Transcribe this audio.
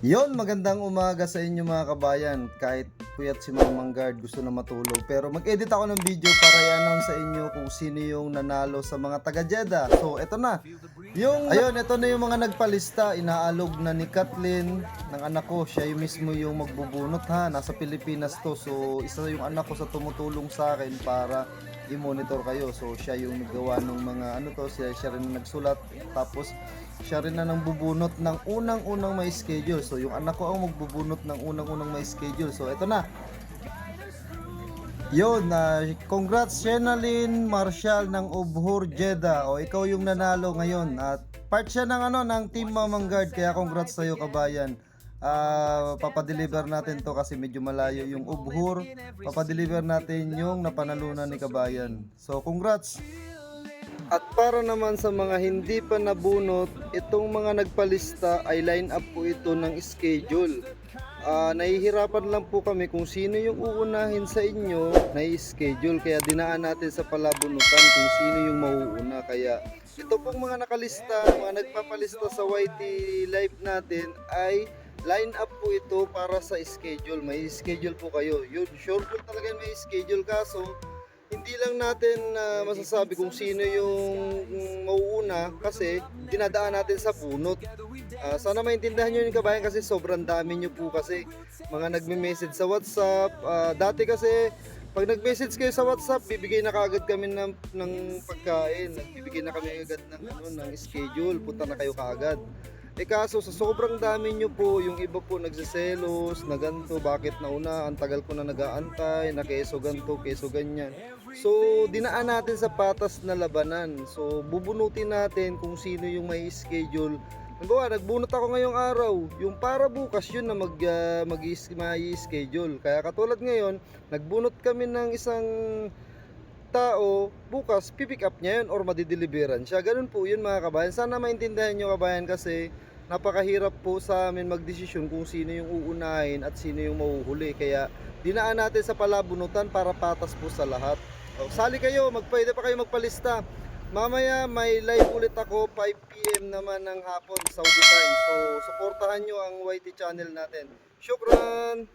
Yon, magandang umaga sa inyo mga kabayan. Kahit puyat si Mang Guard gusto na matulog. Pero mag-edit ako ng video para i-announce sa inyo kung sino yung nanalo sa mga taga Jeddah. So, eto na. Yung, ayun, eto na yung mga nagpalista. Inaalog na ni Kathleen ng anak ko. Siya yung mismo yung magbubunot ha. Nasa Pilipinas to. So, isa yung anak ko sa tumutulong sa akin para i-monitor kayo. So, siya yung naggawa ng mga ano to. Siya, siya rin nagsulat. Tapos, siya rin na nang bubunot ng unang-unang may schedule. So, yung anak ko ang magbubunot ng unang-unang may schedule. So, eto na. Yun, na congrats Shenalyn Marshall ng Ubhur Jeddah. O ikaw yung nanalo ngayon at part siya ng ano ng Team Mamang Guard kaya congrats sa iyo kabayan. Ah, papadeliver natin to kasi medyo malayo yung Ubhur. Papadeliver natin yung napanalunan ni kabayan. So congrats. At para naman sa mga hindi pa nabunot, itong mga nagpalista ay line up po ito ng schedule. Ah, nahihirapan lang po kami kung sino yung uunahin sa inyo na schedule kaya dinaan natin sa palabunutan kung sino yung mauuna kaya ito pong mga nakalista, mga nagpapalista sa YT live natin ay line up po ito para sa schedule. May schedule po kayo. Yun, sure po talaga may schedule kaso hindi lang natin na masasabi kung sino yung mauuna kasi dinadaan natin sa bunot. Ah, sana maintindihan nyo yung kabayan kasi sobrang dami nyo po kasi mga nagme-message sa WhatsApp. Ah, dati kasi pag nag-message kayo sa WhatsApp, bibigay na kaagad kami ng, ng pagkain. Bibigay na kami agad ng, ano, ng schedule. Punta na kayo kaagad. Eh kaso sa sobrang dami nyo po, yung iba po nagsiselos, na ganito, bakit nauna, ang tagal ko na nag-aantay, na keso ganito, keso ganyan. So, dinaan natin sa patas na labanan. So, bubunutin natin kung sino yung may schedule. Halimbawa, nagbunot ako ngayong araw. Yung para bukas yun na mag, uh, mag schedule. Kaya katulad ngayon, nagbunot kami ng isang tao, bukas pipick up niya yun or madideliveran siya. Ganun po yun mga kabayan. Sana maintindihan nyo kabayan kasi napakahirap po sa amin magdesisyon kung sino yung uunahin at sino yung mahuhuli. Kaya dinaan natin sa palabunutan para patas po sa lahat. O, sali kayo, magpwede pa kayo magpalista. Mamaya may live ulit ako 5pm naman ng hapon Saudi time. So suportahan nyo ang YT channel natin. Shukran!